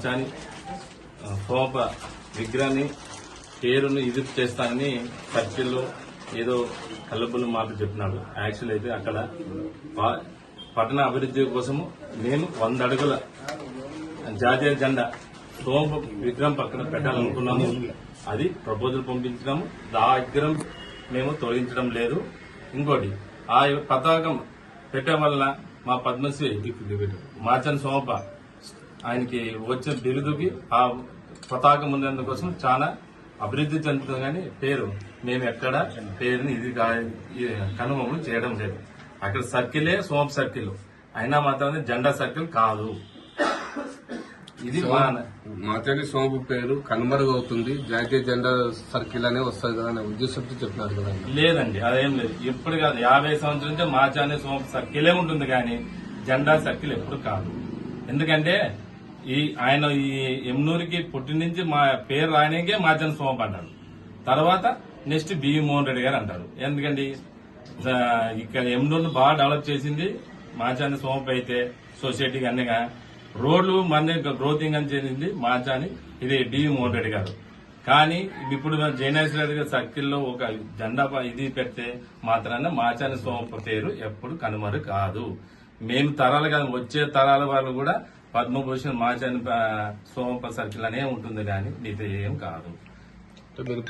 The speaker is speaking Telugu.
మాచాని ఆ, విగ్రహాన్ని పేరును ఇది చేస్తానని సర్కిల్లో ఏదో కల్లబుల్లి మాట చెప్పినాడు. యాక్చువల్ అయితే అక్కడ పట్టణ అభివృద్ధి కోసము నేను వంద అడుగుల జాతీయ జెండా సోంపు విగ్రహం పక్కన పెట్టాలనుకున్నాము. అది ప్రపోజల్ పంపించినాము. ఆ విగ్రహం మేము తొలగించడం లేదు. ఇంకోటి ఆ పతాకం పెట్టడం వలన మా పద్మశ్రీ మాచన్ సోమప ఆయనకి వచ్చిన బిరుదుకి ఆ పతాకం ఉన్నందుకోసం చాలా అభివృద్ధి చెందుతుంది కానీ పేరు మేము ఎక్కడ పేరుని ఇది కనుమములు చేయడం లేదు. అక్కడ సర్కిలే సోమప్ సర్కిల్. అయినా మాత్రం జెండా సర్కిల్ కాదు. ఇది మా మాచని సోంపు పేరు కనుమరుగవుతుంది జాతీయ జెండా సర్కిల్ అనే వస్తుంది కదా అనే ఉద్దేశంతో చెప్పినారు కదా. లేదండి అదేం లేదు. ఎప్పుడు కాదు యాభై సంవత్సరం నుంచి మాచానే సోమ సర్కిలే ఉంటుంది కానీ జెండా సర్కిల్ ఎప్పుడు కాదు. ఎందుకంటే ఈ ఆయన ఈ ఎమ్నూరికి పుట్టి నుంచి మా పేరు ఆయనకే మాచన సోమప్ప అంటారు తర్వాత నెక్స్ట్ బివి మోహన్ రెడ్డి గారు అంటారు. ఎందుకండి? ఇక్కడ ఎమ్నూరును బాగా డెవలప్ చేసింది మాచాని సోమప్ప అయితే సొసైటీకి అన్నగా. రోడ్లు మన గ్రోతింగ్ అని చేసింది మాచాని ఇది బివి మోహన్ రెడ్డి గారు. కానీ ఇప్పుడు జయనేశ్వర రెడ్డి గారి సర్కిల్లో ఒక జెండా ఇది పెడితే మాత్రాన మాచాని సోమప్ప పేరు ఎప్పుడు కనుమరు కాదు. మేము తరాలు కాదు వచ్చే తరాల వాళ్ళు కూడా పద్మభూషణ్ మాచాని ప- సోమప్ప సర్కిల్ అనే ఉంటుంది కానీ మిగతా ఏం కాదు. మీరు